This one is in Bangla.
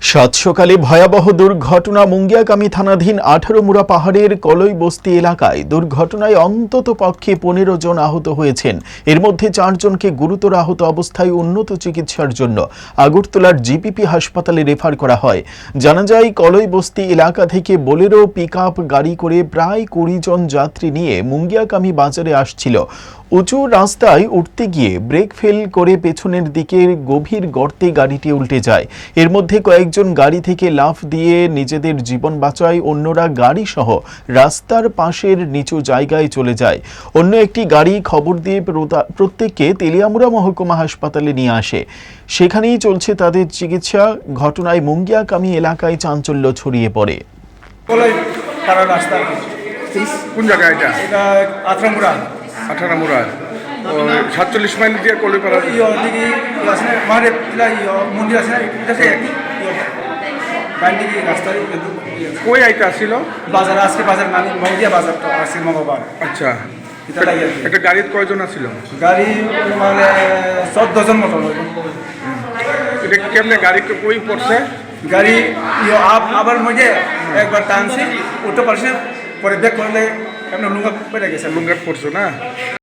সাত সকালে ভয়াবহ দুর্ঘটনা মুঙ্গিয়াকামী থানাধীন আঠারো মুড়া পাহাড়ের কলই বস্তি এলাকায় দুর্ঘটনায় অন্তত পক্ষে পনেরো জন আহত হয়েছেন। এর মধ্যে চারজনকে গুরুতর আহত অবস্থায় উন্নত চিকিৎসার জন্য আগরতলার জিপিপি হাসপাতালে রেফার করা হয়। জানা যায় কলই বস্তি এলাকা থেকে বোলেরো পিক গাড়ি করে প্রায় কুড়ি জন যাত্রী নিয়ে মুঙ্গিয়াকামী বাজারে আসছিল। উঁচু রাস্তায় উঠতে গিয়ে ব্রেক ফেল করে পেছনের দিকে গভীর গর্তে গাড়িটি উল্টে যায়। এর মধ্যে কয়েকজন গাড়ি থেকে লাফ দিয়ে নিজেদের জীবন বাঁচায় অন্যরা গাড়ি সহ রাস্তার পাশের নিচু জায়গায় চলে যায়। অন্য একটি গাড়ি খবর দিয়ে প্রতা- প্রত্যেককে তেলিয়ামুড়া মহকুমা হাসপাতালে নিয়ে আসে। সেখানেই চলছে তাদের চিকিৎসা। ঘটনায় মুঙ্গিয়াকামী এলাকায় চাঞ্চল্য ছড়িয়ে পড়ে। কলাই পাড়া রাস্তা আর। কি। কোন জায়গা এটা এটা আত্রামুরা আঠারো মুড়া সাতচল্লিশ মাইল দিয়ে কলিপাড়া। ইয় দিকে ইয়ে আছে না মহাদেব ইলা মন্দির আছে না এটা সে একই ইয় বাইন দিকে রাস্তার ইয়ে কই আইটা ছিল বাজার আজকে বাজার নামি মহদিয়া বাজার তো আজকে মঙ্গলবার। আচ্ছা। এটা একটা গাড়ির কয়জন আছিল গাড়ি মানে চোদ্দ জন মতো। এটা কেমনে গাড়ি কই পড়ছে? গাড়ি আপ আবার মধ্যে একবার টানছি উঠতে পারছি পরে ব্যাক করলে এমন লুঙ্গা পেরে গেছে। লুঙ্গাট পড়ছো না?